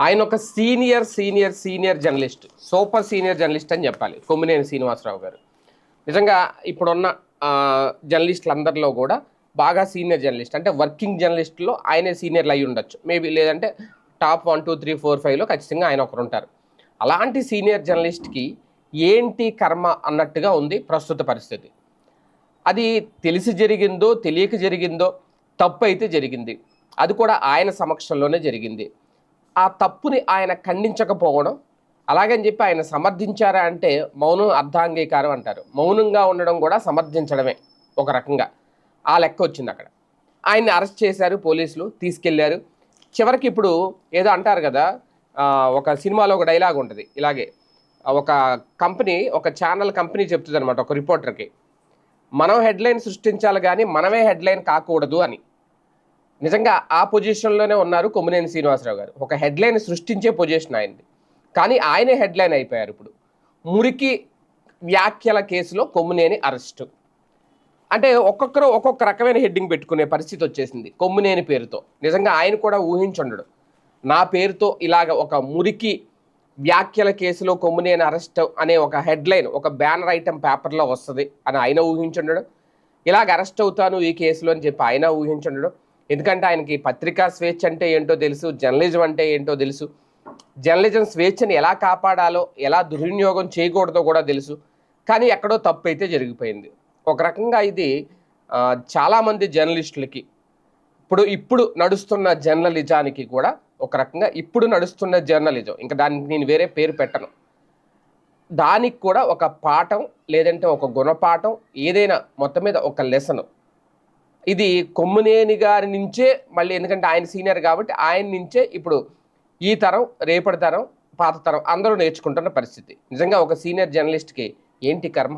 ఆయన ఒక senior senior senior journalist. Super senior journalist అని చెప్పాలి. కొమ్మినేని శ్రీనివాసరావు గారు. నిజంగా ఇప్పుడున్న జర్నలిస్టులందరిలో కూడా బాగా సీనియర్ జర్నలిస్ట్. అంటే వర్కింగ్ జర్నలిస్టులో ఆయనే సీనియర్లు అయి ఉండొచ్చు. మేబీ లేదంటే top one two three four ఫైవ్లో ఖచ్చితంగా ఆయన ఒకరు ఉంటారు. అలాంటి సీనియర్ జర్నలిస్ట్కి ఏంటి కర్మ అన్నట్టుగా ఉంది ప్రస్తుత పరిస్థితి. అది తెలిసి జరిగిందో తెలియక జరిగిందో తప్పు అయితే జరిగింది. అది కూడా ఆయన సమక్షంలోనే జరిగింది. ఆ తప్పుని ఆయన ఖండించకపోవడం అలాగని చెప్పి ఆయన సమర్థించారా అంటే మౌనం అర్ధాంగీకారం అంటారు. మౌనంగా ఉండడం కూడా సమర్థించడమే ఒక రకంగా. ఆ లెక్క వచ్చింది అక్కడ. ఆయన్ని అరెస్ట్ చేశారు పోలీసులు తీసుకెళ్ళారు. చివరికి ఇప్పుడు ఏదో అంటారు కదా ఒక సినిమాలో ఒక డైలాగ్ ఉంటుంది. ఇలాగే ఒక కంపెనీ ఒక ఛానల్ కంపెనీ చెప్తుంది అనమాట ఒక రిపోర్టర్కి. మనం హెడ్లైన్ సృష్టించాలి కానీ మనమే హెడ్లైన్ కాకూడదు అని. నిజంగా ఆ పొజిషన్లోనే ఉన్నారు కొమ్మినేని శ్రీనివాసరావు గారు. ఒక హెడ్లైన్ సృష్టించే పొజిషన్ ఆయనది. కానీ ఆయనే హెడ్లైన్ అయిపోయారు ఇప్పుడు. మురికి వ్యాఖ్యల కేసులో కొమ్మినేని అరెస్టు అంటే ఒక్కొక్కరు ఒక్కొక్క రకమైన హెడ్డింగ్ పెట్టుకునే పరిస్థితి వచ్చేసింది కొమ్మినేని పేరుతో. నిజంగా ఆయన కూడా ఊహించుండడు. నా పేరుతో ఇలాగ ఒక మురికి వ్యాఖ్యల కేసులో కొమ్మినేని అరెస్ట్ అనే ఒక హెడ్లైన్ ఒక బ్యానర్ ఐటమ్ పేపర్లో వస్తుంది అని ఆయన ఊహించుండడు. ఇలాగ అరెస్ట్ అవుతాను ఈ కేసులో అని చెప్పి ఆయన ఊహించుండడు. ఎందుకంటే ఆయనకి పత్రికా స్వేచ్ఛ అంటే ఏంటో తెలుసు జర్నలిజం అంటే ఏంటో తెలుసు. జర్నలిజం స్వేచ్ఛని ఎలా కాపాడాలో ఎలా దుర్వినియోగం చేయకూడదో కూడా తెలుసు. కానీ ఎక్కడో తప్పు అయితే జరిగిపోయింది. ఒక రకంగా ఇది చాలామంది జర్నలిస్టులకి ఇప్పుడు ఇప్పుడు నడుస్తున్న జర్నలిజానికి కూడా ఒక రకంగా ఇప్పుడు నడుస్తున్న జర్నలిజం. ఇంకా దానికి నేను వేరే పేరు పెట్టను. దానికి కూడా ఒక పాఠం లేదంటే ఒక గుణపాఠం ఏదైనా మొత్తం మీద ఒక లెసన్. ఇది కొమ్మునేని గారి నుంచే మళ్ళీ ఎందుకంటే ఆయన సీనియర్ కాబట్టి ఆయన నుంచే ఇప్పుడు ఈ తరం రేపటి తరం పాత తరం అందరూ నేర్చుకుంటున్న పరిస్థితి. నిజంగా ఒక సీనియర్ జర్నలిస్ట్కి ఏంటి కర్మ?